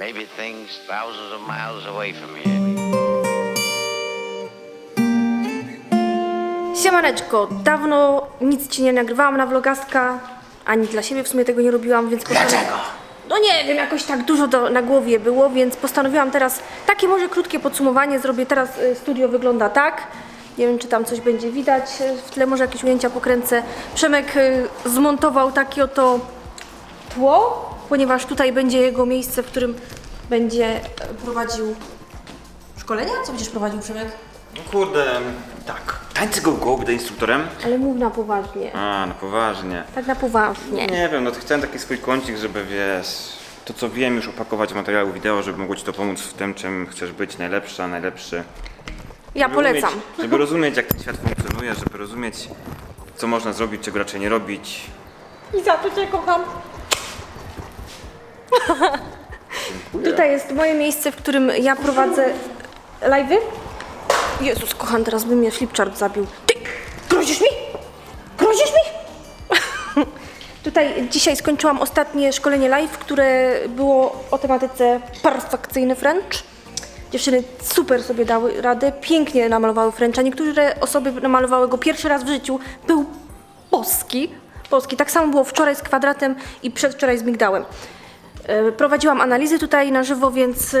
Maybe things thousands of miles away from here. Siemaneczko, dawno nic ci nie nagrywałam na vlogastka, ani dla siebie w sumie tego nie robiłam, więc postanowiłam... No nie wiem, jakoś tak dużo do, na głowie było, więc postanowiłam teraz takie może krótkie podsumowanie zrobię. Teraz y, studio wygląda tak. Nie wiem, czy tam coś będzie widać. y, W tle może jakieś ujęcia pokręcę. Przemek y, zmontował takie oto tło, ponieważ tutaj będzie jego miejsce, w którym będzie y, prowadził szkolenia. Co będziesz prowadził, Przemek? No kurde, tak. Tańce go go, będę instruktorem. Ale mów na poważnie. A, no poważnie. Tak na poważnie. Nie wiem, no to chciałem taki swój kącik, żeby wiesz, to co wiem już opakować w materiału wideo, żeby mogło ci to pomóc w tym, czym chcesz być najlepsza, najlepszy. Ja Żeby polecam. Umieć, żeby rozumieć, jak ten świat funkcjonuje, żeby rozumieć, co można zrobić, czego raczej nie robić. I za to cię kocham. Tutaj jest moje miejsce, w którym ja prowadzę live'y. Jezus, kocham, teraz by mnie flipchart zabił. Ty, grozisz mi? Grozisz mi? Tutaj dzisiaj skończyłam ostatnie szkolenie live, które było o tematyce perfekcyjny French. Dziewczyny super sobie dały radę, pięknie namalowały Frencha. Niektóre osoby namalowały go pierwszy raz w życiu. Był boski. Boski. Tak samo było wczoraj z kwadratem i przedwczoraj z migdałem. E, Prowadziłam analizy tutaj na żywo, więc e,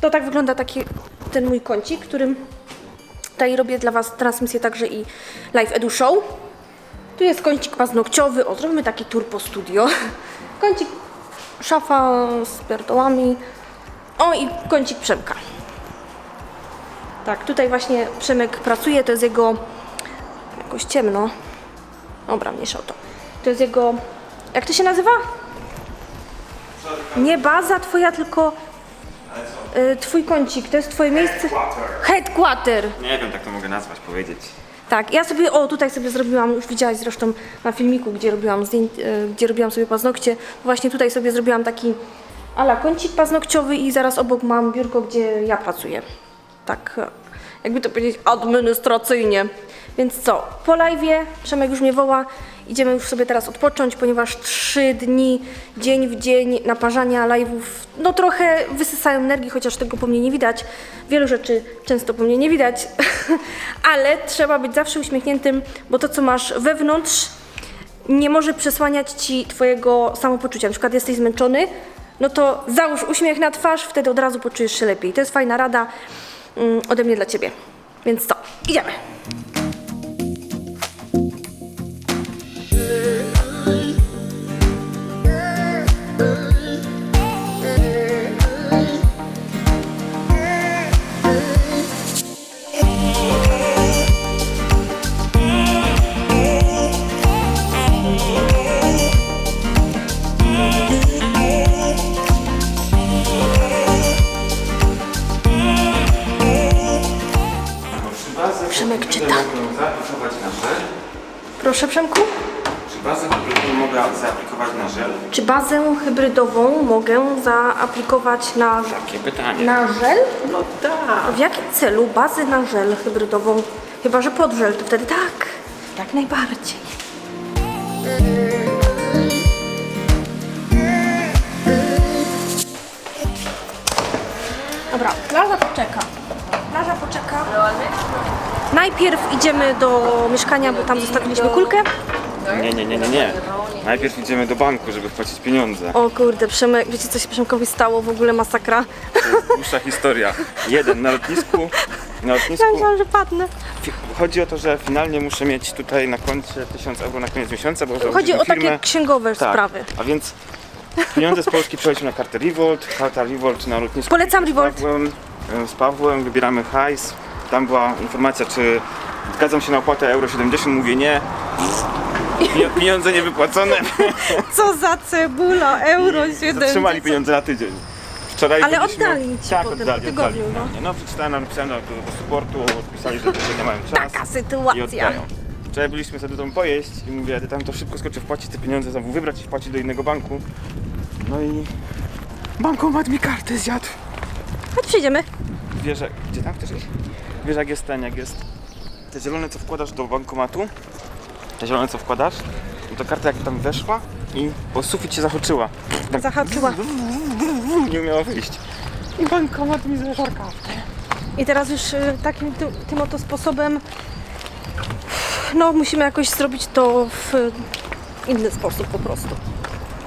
to tak wygląda taki ten mój kącik, którym tutaj robię dla Was transmisję także i live edu show. Tu jest kącik paznokciowy. O, zrobimy taki tour po studio. Kącik, szafa z pierdołami. O, i kącik Przemka. Tak, tutaj właśnie Przemek pracuje, to jest jego... Jakoś ciemno. Dobra, mniejsza o to. To jest jego... Jak to się nazywa? Nie baza twoja, tylko... y, twój kącik, to jest twoje miejsce... Headquarter. Nie wiem, tak to mogę nazwać, powiedzieć. Tak, ja sobie, o tutaj sobie zrobiłam, już widziałaś zresztą na filmiku, gdzie robiłam, zdjęć, e, gdzie robiłam sobie paznokcie. Właśnie tutaj sobie zrobiłam taki ala kącik paznokciowy i zaraz obok mam biurko, gdzie ja pracuję. Tak, jakby to powiedzieć, administracyjnie. Więc co, po live'ie, Przemek już mnie woła, idziemy już sobie teraz odpocząć, ponieważ trzy dni, dzień w dzień naparzania live'ów, no trochę wysysają energii, chociaż tego po mnie nie widać. Wielu rzeczy często po mnie nie widać, ale trzeba być zawsze uśmiechniętym, bo to, co masz wewnątrz, nie może przesłaniać ci twojego samopoczucia. Na przykład jesteś zmęczony, no to załóż uśmiech na twarz, wtedy od razu poczujesz się lepiej. To jest fajna rada mm, ode mnie dla ciebie. Więc co, idziemy. Proszę Przemku, Czy bazę hybrydową mogę zaaplikować na żel? czy bazę hybrydową mogę zaaplikować na, Takie pytanie. na żel? No tak. W jakim celu bazę na żel hybrydową? Chyba, że pod żel, to wtedy tak, jak najbardziej. Dobra, plaża poczeka. Plaża poczeka. Najpierw idziemy do mieszkania, bo tam zostawiliśmy kulkę. Nie, nie, nie, nie, nie. Najpierw idziemy do banku, żeby wpłacić pieniądze. O kurde, Przemek, wiecie co się Przemkowi stało? W ogóle masakra. Dłuższa historia. Jeden na lotnisku. Na lotnisku. Ja myślałam, że padnę. Chodzi o to, że finalnie muszę mieć tutaj na koncie 1000 euro na koniec miesiąca, bo Chodzi o założyliśmy takie firmę. księgowe Tak, sprawy. A więc pieniądze z Polski przechodzimy na kartę Revolt, karta Revolt na lotnisku. Polecam z Revolt. Pawłem, e, z Pawłem wybieramy hajs. Tam była informacja, czy zgadzam się na opłatę euro 70, mówię nie. Pie- Pieniądze niewypłacone, Co za cebula, euro 7. zatrzymali pieniądze na tydzień. Wczoraj Ale byliśmy- oddali ci Tak, potem, oddali, po tygodniu, oddali. no. No, przeczytałem, napisałem do, do supportu, odpisali, że, że nie mają czasu. Taka i sytuacja. oddają. Wczoraj byliśmy sobie tam pojeść i mówię, ty tam to szybko skoczę wpłacić te pieniądze, znowu wybrać i wpłacić do innego banku. No i bankomat mi kartę zjadł. Chodź przyjdziemy. Wiesz, gdzie tam chcesz iść? Wiesz jak jest ten, jak jest te zielone co wkładasz do bankomatu, te zielone co wkładasz, i to karta jak tam weszła i po sufit się zahaczyła. Tak Zahaczyła. Nie umiała wyjść. I bankomat mi zażar kawkę. I teraz już y, takim tym, tym oto sposobem no musimy jakoś zrobić to w inny sposób po prostu.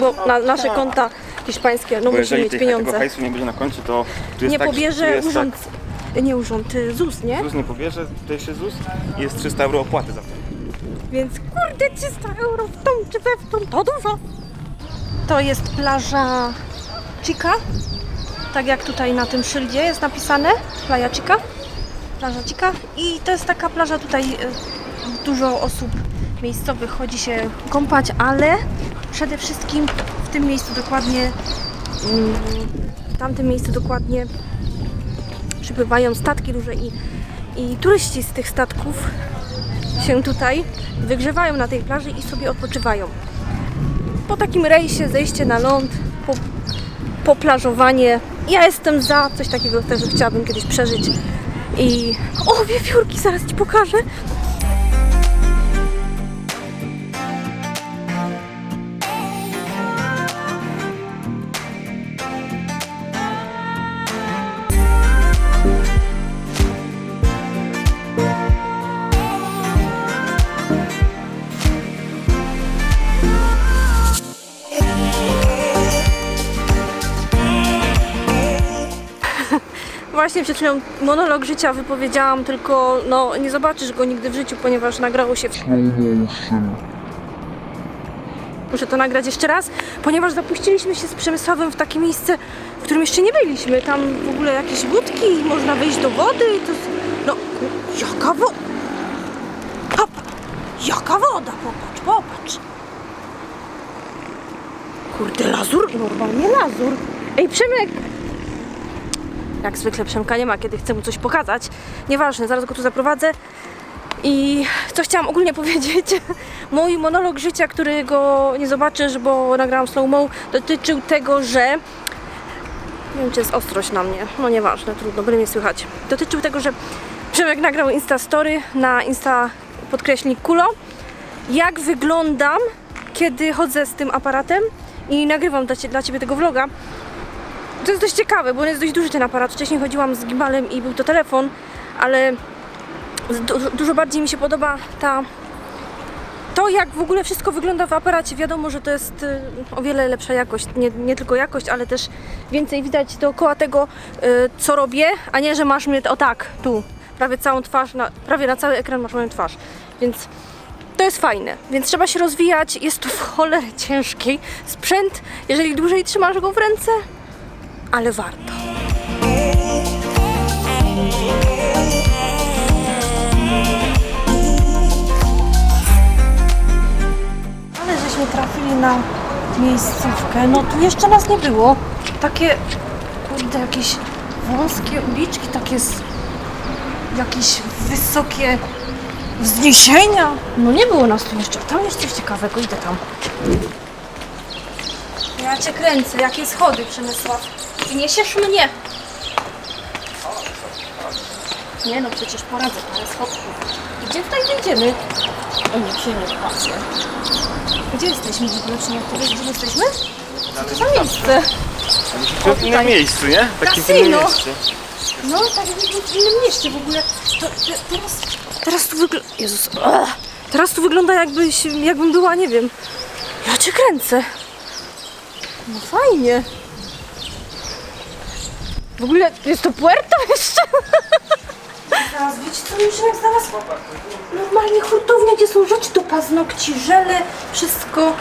Bo na nasze konta hiszpańskie, no Bo musimy jeżeli mieć pieniądze. hajsu nie będzie na koncie, to tu jest Nie tak, pobierze jest urząd, nie urząd, y, ZUS, nie? ZUS nie pobierze, się ZUS jest 300 euro opłaty za to. Więc kurde 300 euro w tą czy we w tą, to dużo. To jest plaża Chica. Tak jak tutaj na tym szyldzie jest napisane. Playa Chica. Plaża Chica. I to jest taka plaża tutaj y, dużo osób miejscowych chodzi się kąpać, ale przede wszystkim w tym miejscu dokładnie mm, w tamtym miejscu dokładnie przypływają statki duże i, i turyści z tych statków się tutaj wygrzewają na tej plaży i sobie odpoczywają. Po takim rejsie, zejście na ląd, po, poplażowanie. Ja jestem za, coś takiego też chciałabym kiedyś przeżyć. I o, wiewiórki, zaraz Ci pokażę. Właśnie przed chwilą monolog życia wypowiedziałam, tylko no nie zobaczysz go nigdy w życiu, ponieważ nagrało się w Muszę to nagrać jeszcze raz, ponieważ zapuściliśmy się z Przemysławem w takie miejsce, w którym jeszcze nie byliśmy. Tam w ogóle jakieś łódki, można wejść do wody to... No, jaka woda! Jaka woda! Popatrz, popatrz! Kurde, lazur? Normalnie lazur. Ej, Przemek! Jak zwykle Przemka nie ma, kiedy chcę mu coś pokazać. Nieważne, zaraz go tu zaprowadzę. I co chciałam ogólnie powiedzieć, mój monolog życia, którego nie zobaczysz, bo nagrałam slow-mo, dotyczył tego, że nie wiem, czy jest ostrość na mnie, no nieważne, trudno, byle mnie słychać. Dotyczył tego, że Przemek nagrał Insta Story na Insta podkreślnik Kulo, jak wyglądam, kiedy chodzę z tym aparatem i nagrywam dla Ciebie tego vloga. To jest dość ciekawe, bo on jest dość duży ten aparat. Wcześniej chodziłam z gimbalem i był to telefon, ale du- dużo bardziej mi się podoba ta to jak w ogóle wszystko wygląda w aparacie. Wiadomo, że to jest y, o wiele lepsza jakość, nie, nie tylko jakość, ale też więcej widać dookoła tego, y, co robię, a nie, że masz mnie o tak, tu, prawie całą twarz, na, prawie na cały ekran masz moją twarz. Więc to jest fajne, więc trzeba się rozwijać. Jest to w cholerę ciężki sprzęt, jeżeli dłużej trzymasz go w ręce, ale warto. Ale żeśmy trafili na miejscówkę. No tu jeszcze nas nie było. Takie, kurde, jakieś wąskie uliczki, takie jakieś wysokie wzniesienia. No nie było nas tu jeszcze. Tam jest coś ciekawego, idę tam. Ja cię kręcę, jakie schody, Przemysław. Ty niesiesz mnie. Nie no, przecież poradzę parę schodków. Gdzie tutaj wejdziemy? O nie, przyjemnie patrzę. Gdzie jesteśmy w ogóle? Czy nie odpowiedz, gdzie jesteśmy? Co to za miejsce? To w innym miejscu, nie? Takim Kasino. innym mieście. No, tak jakbyśmy w innym mieście w ogóle. To, te, teraz, teraz tu wygląda... Jezus. ach. Teraz tu wygląda jakbyś, jakbym była, nie wiem. Ja cię kręcę. No fajnie. W ogóle jest to Puerto jeszcze? Teraz wiecie co mi Przemek znalazł? Normalnie hurtownia, gdzie są rzeczy do paznokci, żele, wszystko.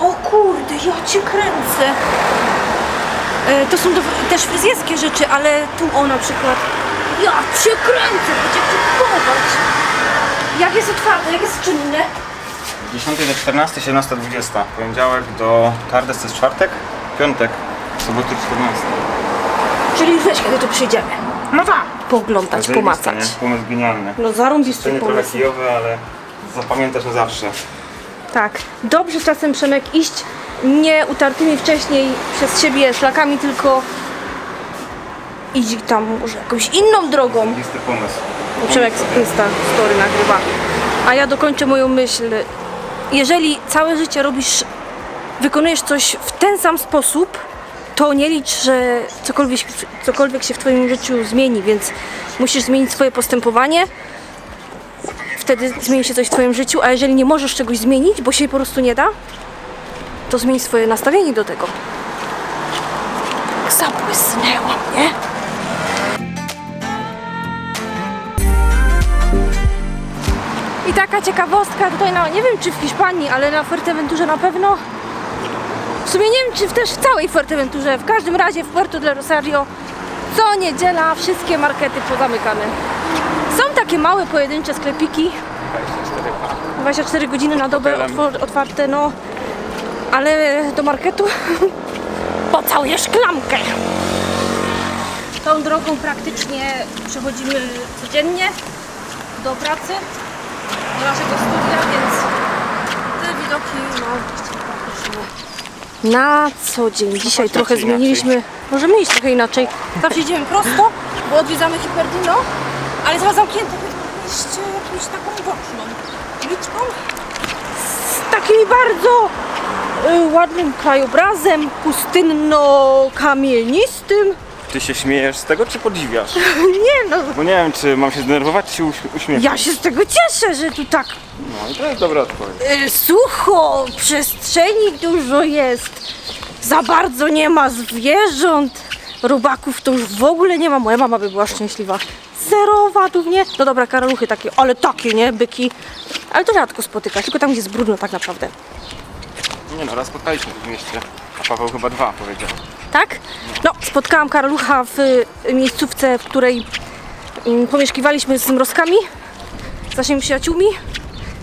O kurde, ja cię kręcę. E, To są do, też fryzjerskie rzeczy, ale tu o na przykład. Ja cię kręcę, będziecie kupować. Jak jest otwarte, jak jest czynne? 10 do 14, 17, 20. Poniedziałek do Tardes to jest czwartek, piątek, soboty 14. Czyli wiesz, kiedy tu przyjdziemy. No tak. Pooglądać, Zajebiste, pomacać. nie? Pomysł genialny. No zarąbisty To nie trochę pomysł. kijowy, ale zapamiętasz na zawsze. Tak. Dobrze czasem Przemek iść nie utartymi wcześniej przez siebie szlakami, tylko idź tam może jakąś inną drogą. Zajebisty pomysł. Bo Przemek z Insta Story nagrywa. A ja dokończę moją myśl. Jeżeli całe życie robisz, wykonujesz coś w ten sam sposób, to nie licz, że cokolwiek, cokolwiek się w Twoim życiu zmieni, więc musisz zmienić swoje postępowanie. Wtedy zmieni się coś w Twoim życiu, a jeżeli nie możesz czegoś zmienić, bo się po prostu nie da, to zmień swoje nastawienie do tego. Zabłysnęło mnie. I taka ciekawostka tutaj, na, nie wiem czy w Hiszpanii, ale na Fuerteventurze na pewno. W sumie nie wiem czy w- też w całej Fuerteventurze, w każdym razie w Puerto del Rosario co niedziela wszystkie markety pozamykane. Są takie małe pojedyncze sklepiki, 24 godziny na dobę otwarte, no. Ale do marketu pocałujesz klamkę. Tą drogą praktycznie przechodzimy codziennie do pracy, do naszego studia, więc te widoki no praktycznie na co dzień. Dzisiaj trochę inaczej. zmieniliśmy, możemy iść trochę inaczej. Zawsze idziemy prosto, bo odwiedzamy Hiperdino, ale jest chyba zamknięte, więc powinniście jakąś taką boczną uliczką z takim bardzo y, ładnym krajobrazem pustynno-kamienistym. Ty się śmiejesz z tego, czy podziwiasz? Nie no, Bo nie wiem, czy mam się zdenerwować, czy się uś- uśmiechnąć. ja się z tego cieszę, że tu tak No i to jest dobra odpowiedź. y, sucho, przestrzeni dużo jest, za bardzo nie ma zwierząt, robaków to już w ogóle nie ma, moja mama by była szczęśliwa. Zero owadów, nie? No dobra, karaluchy takie, ale takie, nie? Byki. Ale to rzadko spotyka, tylko tam, gdzie jest brudno tak naprawdę. Nie no, raz spotkaliśmy w mieście, a Paweł chyba dwa powiedział. Tak? No, spotkałam karalucha w y, miejscówce, w której mm, pomieszkiwaliśmy z mrozkami, z naszymi przyjaciółmi.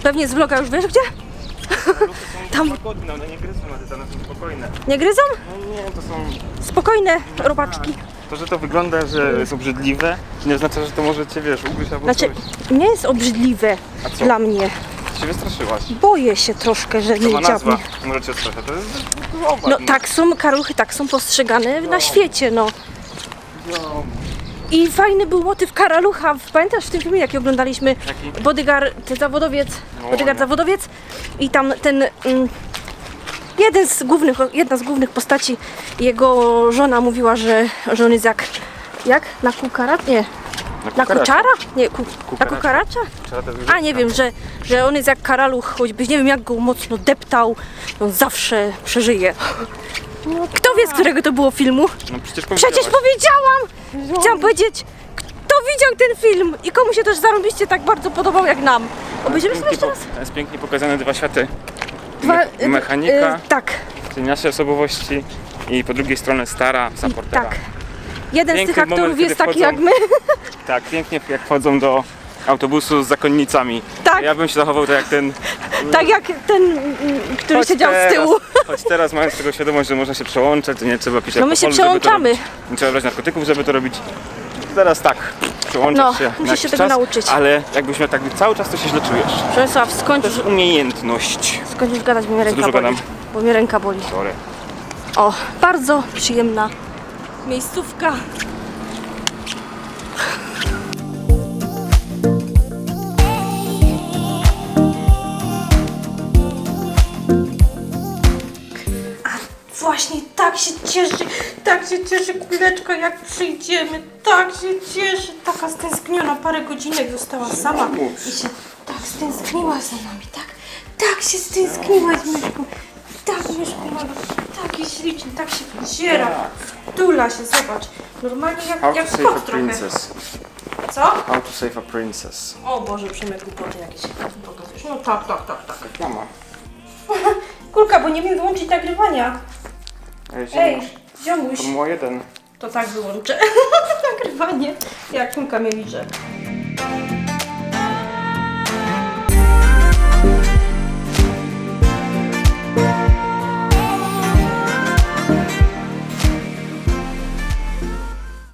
Pewnie z vloga już wiesz gdzie? Tam- Łagodne, one nie gryzą, one są spokojne. Nie gryzą? No nie, to są... Spokojne robaczki. To, że to wygląda, że jest obrzydliwe, nie oznacza, że to może cię, wiesz, ugryźć albo Znaczy, coś. nie jest obrzydliwe A co? dla mnie. Się wystraszyłaś. Boję się troszkę, że To ma nie nazwa. dziabnie. Może cię straszyć. To jest No tak są, karaluchy tak są postrzegane na świecie, no. No. I fajny był motyw karalucha. Pamiętasz w tym filmie, jaki oglądaliśmy? Jaki? Bodyguard, ten zawodowiec. O, Bodyguard nie. zawodowiec. I tam ten. Mm, jeden z głównych, jedna z głównych postaci, jego żona mówiła, że, że on jest jak. Jak? Na kukarat? Nie. Na kuczara? Nie, ku, na Kukaracza. A nie wiem, że, że on jest jak karaluch, choćbyś nie wiem jak go mocno deptał, on zawsze przeżyje. Kto wie, z którego to było filmu? No przecież Przecież powiedziałam! Chciałam powiedzieć, kto widział ten film i komu się też zarąbiście tak bardzo podobał jak nam. Obejrzymy sobie jeszcze raz? To jest pięknie pokazane dwa światy. Dwa, Me- mechanika, y, tak, czyli nasze osobowości i po drugiej stronie stara supportera. tak. Jeden z Piękny tych aktorów moment, jest kiedy taki wchodzą- jak my. Tak, pięknie jak wchodzą do autobusu z zakonnicami. Tak. Ja bym się zachował tak jak ten... Tak jak ten, mm, który Choć siedział z teraz- tyłu. Choć teraz mając tego świadomość, że można się przełączać, to nie trzeba pić No my się alkoholu, żeby to przełączamy. robić. Nie trzeba brać narkotyków, żeby to robić. Teraz tak, przełączasz No, się na musisz się jakiś tego czas, nauczyć. Ale jakbyś miał tak cały czas, to się źle czujesz. Przemysław, skończ, To jest umiejętność. skończ już gadać, bo mnie ręka dużo boli. gadam? Bo mnie ręka boli. Sorry. O, bardzo przyjemna miejscówka. Właśnie tak się cieszy, tak się cieszy kuleczka jak przyjdziemy, tak się cieszy. Taka stęskniona, parę godzinek została sama i się tak stęskniła za nami, tak, tak się stęskniłaś Myszku. Tak Myszku, mamo, taki śliczny, tak się wdziera, wtula się, zobacz. Normalnie jak, to jak save a kot trochę. princess. Co? How to save a princess. O Boże, Przemek, głupoty jakieś pokazujesz. No tak, tak, tak, tak. Mama. Kulka, bo nie wiem wyłączyć nagrywania. Ej, ziomuś. Formuła 1. To tak wyłączę. Nagrywanie. Jak liczy.